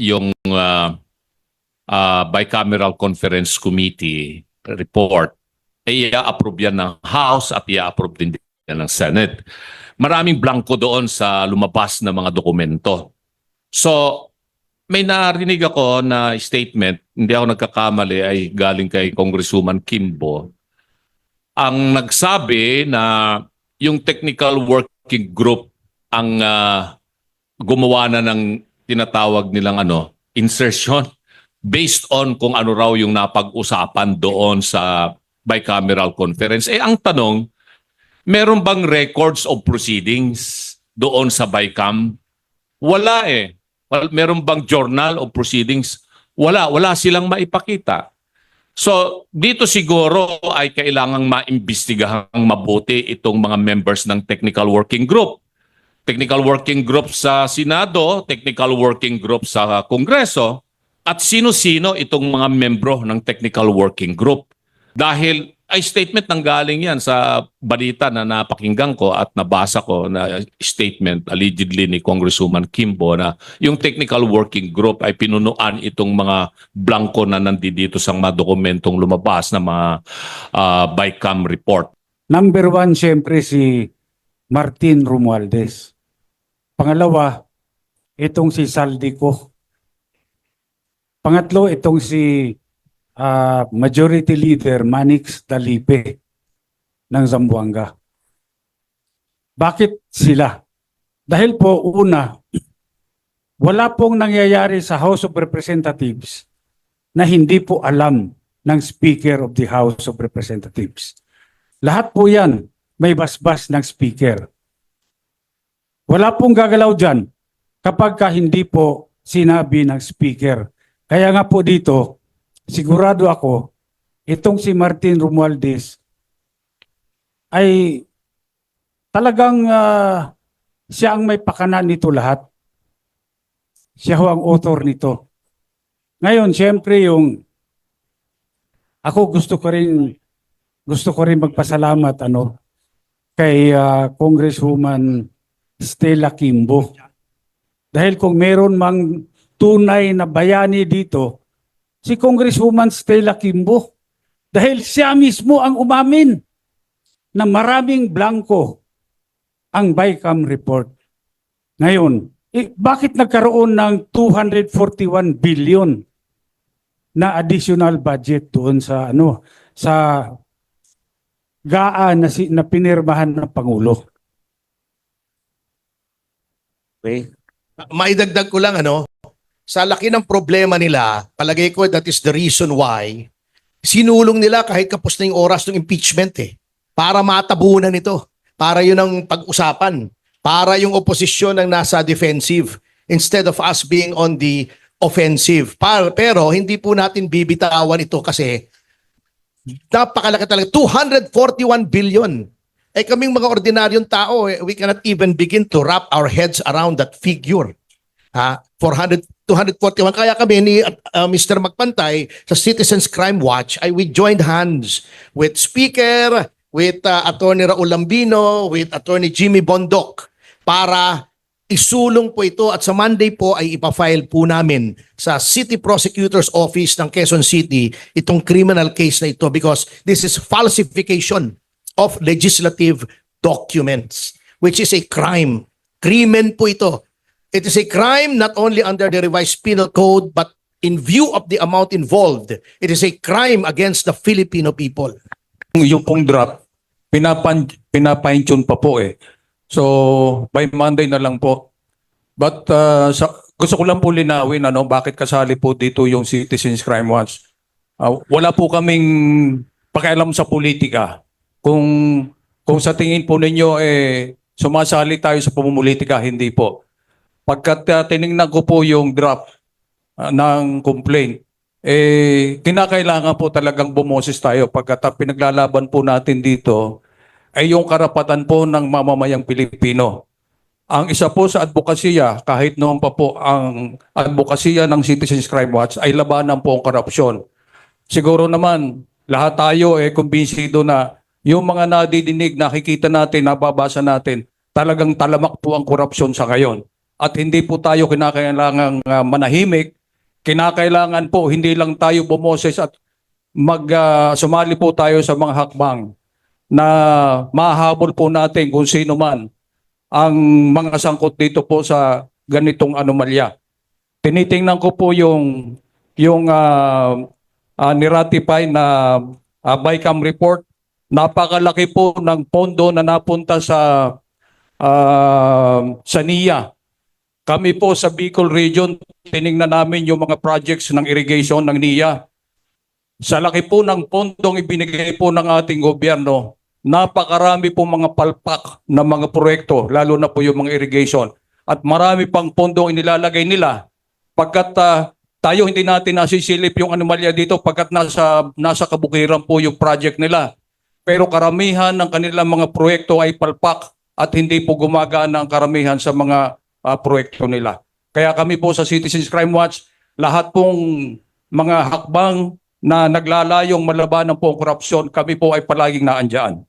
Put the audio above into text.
yung uh, uh, bicameral conference committee report ay i-approve yan ng House at i-approve din yan ng Senate. Maraming blanco doon sa lumabas na mga dokumento. So, may narinig ako na statement, hindi ako nagkakamali, ay galing kay Congresswoman Kimbo. Ang nagsabi na yung technical working group ang ah, gumawa na ng tinatawag nilang ano, insertion based on kung ano raw yung napag-usapan doon sa bicameral conference. Eh ang tanong, meron bang records of proceedings doon sa BICAM? Wala eh. Well, meron bang journal of proceedings? Wala, wala silang maipakita. So, dito siguro ay kailangang maimbestigahang mabuti itong mga members ng technical working group. Technical working group sa Senado, technical working group sa Kongreso, at sino-sino itong mga membro ng technical working group. Dahil ay statement nang galing yan sa balita na napakinggan ko at nabasa ko na statement allegedly ni Congresswoman Kimbo na yung technical working group ay pinunuan itong mga blanco na nandito sa mga dokumentong lumabas na mga ah, BICAM report. Number one, siyempre si Martin Romualdez. Pangalawa, itong si Saldico. Pangatlo, itong si ah, Majority Leader Manix Dalipe ng Zamboanga. Bakit sila? Dahil po, una, wala pong nangyayari sa House of Representatives na hindi po alam ng Speaker of the House of Representatives. Lahat po yan may basbas ng speaker. Wala pong gagalaw dyan kapag ka hindi po sinabi ng speaker. Kaya nga po dito, sigurado ako, itong si Martin Romualdez ay talagang ah, siya ang may pakanan nito lahat. Siya ho ang author nito. Ngayon, siyempre yung ako gusto ko rin gusto ko rin magpasalamat ano kay ah, Congresswoman Stella Kimbo. Dahil kung meron mang tunay na bayani dito, si Congresswoman Stella Kimbo. Dahil siya mismo ang umamin na maraming blanco ang BICAM report. Ngayon, eh, bakit nagkaroon ng 241 billion na additional budget doon sa ano sa GAA na, si, na pinirmahan ng Pangulo. Okay. Maidagdag ko lang ano, sa laki ng problema nila, palagay ko that is the reason why sinulong nila kahit kapos na yung oras ng impeachment eh. Para matabunan ito. Para yun ang pag-usapan. Para yung oposisyon ang nasa defensive instead of us being on the offensive. Par, pero hindi po natin bibitawan ito kasi napakalaki talaga. 241 billion. Eh kaming mga ordinaryong tao, eh, we cannot even begin to wrap our heads around that figure. Ha? 400, 241. Kaya kami ni uh, Mr. Magpantay sa Citizens Crime Watch ay we joined hands with Speaker, with uh, Attorney Raul Lambino, with Attorney Jimmy Bondok para isulong po ito at sa Monday po ay ipafile po namin sa City Prosecutor's Office ng Quezon City itong criminal case na ito because this is falsification of legislative documents which is a crime. Krimen po ito. It is a crime not only under the revised penal code but in view of the amount involved, it is a crime against the Filipino people. yung pong draft, pinapan, pinapine tune pa po eh. So, by Monday na lang po. But uh, sa, gusto ko lang po linawin ano, bakit kasali po dito yung Citizens Crime Watch. Ah, wala po kaming pakialam sa politika. Kung kung sa tingin po ninyo eh sumasali tayo sa pamumulitika, hindi po. Pagkat uh, tiningnan ko po yung draft ah, ng complaint, eh, kinakailangan po talagang bumoses tayo pagkat ang pinaglalaban po natin dito ay yung karapatan po ng mamamayang Pilipino. Ang isa po sa advokasya, kahit noon pa po ang advokasya ng Citizens Crime Watch ay labanan po ang korupsyon. Siguro naman, lahat tayo eh kumbinsido na yung mga nadidinig, nakikita natin, nababasa natin, talagang talamak po ang korupsyon sa ngayon. at hindi po tayo kinakailangang ah, manahimik. Kinakailangan po hindi lang tayo bumoses at mag ah, sumali po tayo sa mga hakbang na mahabol po natin kung sino man ang mga sangkot dito po sa ganitong anomalya. Tinitingnan ko po yung yung ah, ah, niratify na ah, BICAM report. Napakalaki po ng pondo na napunta sa ah, sa NIA. Kami po sa Bicol Region, tiningnan namin yung mga projects ng irrigation ng NIA. Sa laki po ng pondong ibinigay po ng ating gobyerno, napakarami po mga palpak na mga proyekto, lalo na po yung mga irrigation. At marami pang pondong inilalagay nila pagkat ah, tayo hindi natin nasisilip yung anomalya dito pagkat nasa, nasa kabukiran po yung project nila. Pero karamihan ng kanilang mga proyekto ay palpak at hindi po gumagana ang karamihan sa mga ah, proyekto nila. Kaya kami po sa Citizens Crime Watch, lahat pong mga hakbang na naglalayong malabanan po ang korupsyon, kami po ay palaging naandyan.